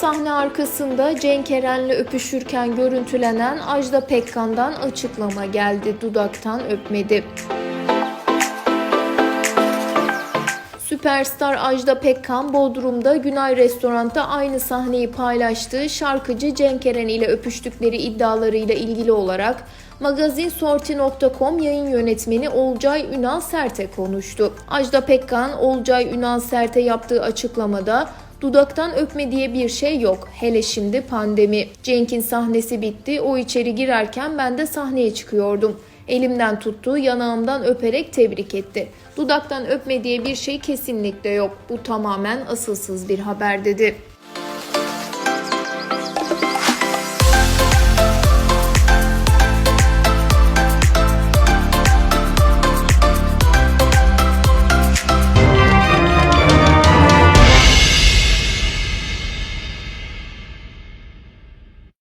Sahne arkasında Cenk Eren'le öpüşürken görüntülenen Ajda Pekkan'dan açıklama geldi. Dudaktan öpmedi. Süperstar Ajda Pekkan Bodrum'da Günay Restorant'ta aynı sahneyi paylaştığı şarkıcı Cenk Eren ile öpüştükleri iddialarıyla ilgili olarak magazinsorti.com yayın yönetmeni Olcay Ünal Sert'e konuştu. Ajda Pekkan, Olcay Ünal Sert'e yaptığı açıklamada Dudaktan öpme diye bir şey yok. Hele şimdi pandemi. Cenk'in sahnesi bitti. O içeri girerken ben de sahneye çıkıyordum. Elimden tuttu, yanağımdan öperek tebrik etti. Dudaktan öpme diye bir şey kesinlikle yok. Bu tamamen asılsız bir haber dedi.